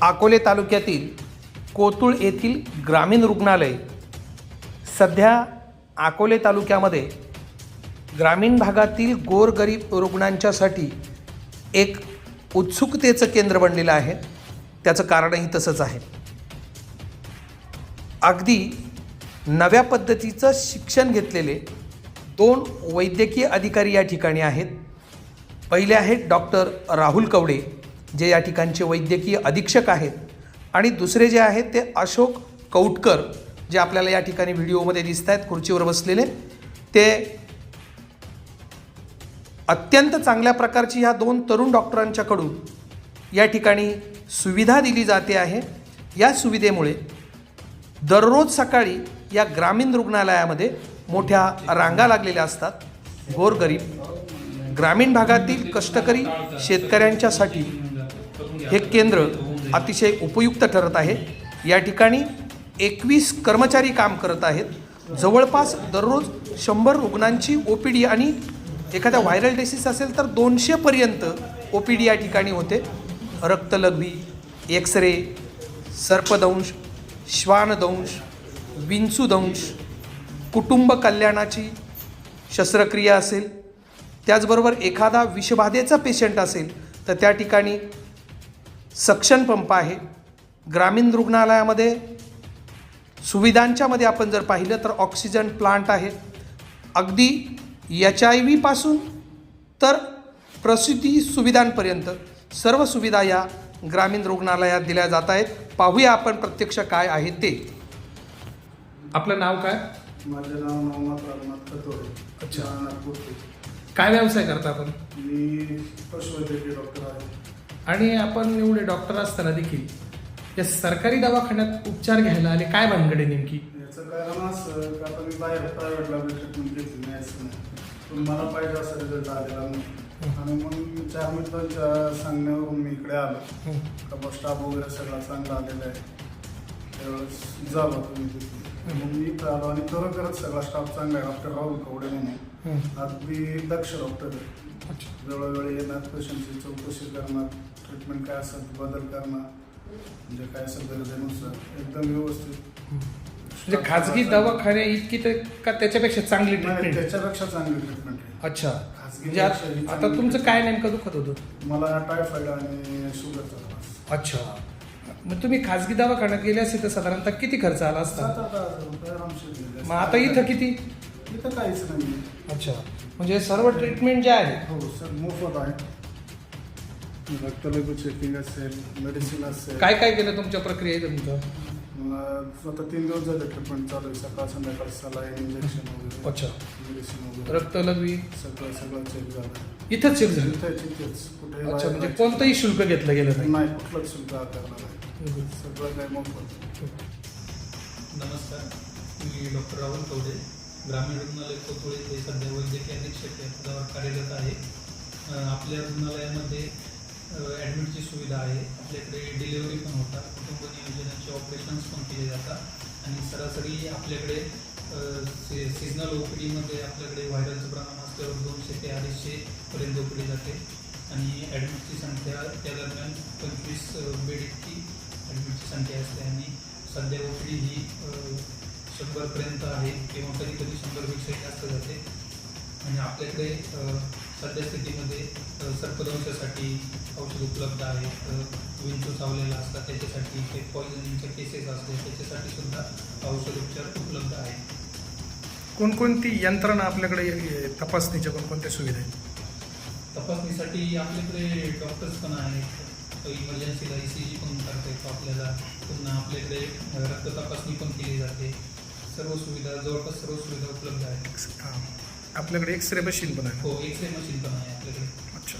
अकोले तालुक्यातील कोतुळ येथील ग्रामीण रुग्णालय सध्या अकोले तालुक्यामध्ये ग्रामीण भागातील गोरगरीब रुग्णांच्यासाठी एक उत्सुकतेचं केंद्र बनलेलं आहे. त्याचं कारणही तसंच आहे. अगदी नव्या पद्धतीचं शिक्षण घेतलेले दोन वैद्यकीय अधिकारी या ठिकाणी आहेत. पहिले आहेत डॉक्टर राहुल कवडे जे या ठिकाणचे वैद्यकीय अधीक्षक आहेत. आणि दुसरे जे आहेत ते अशोक कौटकर जे आपल्याला या ठिकाणी व्हिडिओमध्ये दिसत आहेत खुर्चीवर बसलेले. ते अत्यंत चांगल्या प्रकारची ह्या दोन तरुण डॉक्टरांच्याकडून या ठिकाणी सुविधा दिली जाते आहे. या सुविधेमुळे दररोज सकाळी या ग्रामीण रुग्णालयामध्ये मोठ्या रांगा लागलेल्या असतात. गोरगरीब ग्रामीण भागातील कष्टकरी शेतकऱ्यांच्यासाठी हे केंद्र अतिशय उपयुक्त ठरत आहे. या ठिकाणी एकवीस कर्मचारी काम करत आहेत. जवळपास दररोज शंभर रुग्णांची ओ पी डी आणि एखाद्या व्हायरल डिसीज असेल तर दोनशेपर्यंत ओ पी डी या ठिकाणी होते. रक्तलघवी एक्सरे सर्पदंश श्वानदंश विंचूदंश कुटुंब कल्याणाची शस्त्रक्रिया असेल. त्याचबरोबर एखादा विषबाधेचा पेशंट असेल तर त्या ठिकाणी सक्शन पंप आहे. ग्रामीण रुग्णालयामध्ये सुविधांच्यामध्ये आपण जर पाहिलं तर ऑक्सिजन प्लांट आहे. अगदी एच आय व्हीपासून तर प्रसूती सुविधांपर्यंत सर्व सुविधा या ग्रामीण रुग्णालयात दिल्या जात आहेत. पाहूया आपण प्रत्यक्ष काय आहे ते. आपलं नाव काय? माझे नाव नवनाथ रघुनाथ खतोडे अच्छा. कुर्ती काय व्यवसाय करता आपण? मी पशुवैद्यकीय डॉक्टर आहे. आणि आपण एवढे डॉक्टर असताना देखील या सरकारी दवाखान्यात उपचार घ्यायला आले काय भानगडे नेमकी? याचं कारण असं की आता मी बाहेर प्रायव्हेटला ट्रीटमेंट घेतली नाही असं पण मला पाहिजे असा रिझल्ट आलेला नाही. आणि मग चार मित्रांच्या सांगण्यावरून मी इकडे आलो. का बस स्टाफ वगैरे सगळा चांगला आलेला आहे. त्यावेळेस झालं तुम्ही तिथे. मग मी आलो आणि खरोखरच सगळा स्टाफ चांगला आहे. डॉक्टर राहुल कवडे म्हणून अगदी दक्ष डॉक्टर आहे. वेळोवेळी येणार पेशंटची चौकशी करणार ट्रीटमेंट काय असेल बदल करणार म्हणजे काय असेल गरजेनुसार एकदम व्यवस्थित. म्हणजे खाजगी दवाखाने इतकी तर का त्याच्यापेक्षा चांगली नाही, ट्रीटमेंट त्याच्यापेक्षा चांगली ट्रीटमेंट आहे. अच्छा. खाजगी म्हणजे आत- पेक्षा ही आता चांगली तुमचं काय नेमकं दुखत होतं? मला टायफॉइड आणि शुगरचा त्रास. अच्छा. मग तुम्ही खाजगी दवाखान्यात गेले असेल तर साधारणतः किती खर्च आला सात असता आठ हजार रुपये आरामशीर दिले. मग आता इथं किती? इथं काहीच नाही अच्छा. म्हणजे सर्व ट्रीटमेंट जे आहे. हो सर मोफत आहे. रक्तलघु चेकिंग असेल मेडिसिन असेल. काय काय केलं तुमच्या प्रक्रियेत तुमचं? आता तीन दिवस झाले ट्रीटमेंट चालू आहे. सकाळ संध्याकाळ सलाईन इंजेक्शन वगैरे. अच्छा. मेडिसिन वगैरे. रक्त लघवी? सगळं सगळं चेक झालं. इथंच चेक झालं? इथेच इथेच. कुठे अच्छा म्हणजे कोणतंही शुल्क घेतलं गेलं नाही. नाही. कुठलंच शुल्क आकारलं नाही. नमस्कार मी डॉक्टर राहुल कवडे ग्रामीण रुग्णालय कोथोळे हे सध्या वैद्यकीय अधीक्षक या पदावर कार्यरत आहे. आपल्या रुग्णालयामध्ये ॲडमिटची सुविधा आहे. आपल्याकडे डिलिव्हरी पण होतात. कुटुंब नियोजनाचे ऑपरेशन्स पण केले जातात. आणि सरासरी आपल्याकडे सिजनल ओ पी डीमध्ये आपल्याकडे व्हायरलचं प्रमाण असल्यावर दोनशे ते अडीचशेपर्यंत ओ पी डी जाते. आणि ॲडमिटची संख्या त्या दरम्यान पंचवीस बेड इतकी ॲडमिटची संख्या असते आणि सध्या डी ही शंभरपर्यंत आहे किंवा कधी कधी शंभरपेक्षाही जास्त जाते. आणि आपल्याकडे सध्या स्थितीमध्ये सर्पदंशासाठी औषध उपलब्ध आहेत विंचू चावलेला असतात त्याच्यासाठी ते पॉयझनिंगचे केसेस असते त्याच्यासाठी सुद्धा औषध उपचार उपलब्ध आहेत कोणकोणती यंत्रणा आपल्याकडे तपासणीच्या कोणकोणत्या सुविधा आहेत? तपासणीसाठी आपल्याकडे डॉक्टर्स पण आहेत. इमर्जन्सीला ई सी जी पण करता येतो आपल्याला. पुन्हा आपल्याकडे रक्त तपासणी पण केली जाते. सर्व सुविधा जवळपास सर्व सुविधा उपलब्ध आहेत. हां. आपल्याकडे एक्स रे मशीन पण आहे. हो एक्स रे मशीन पण आहे आपल्याकडे. अच्छा.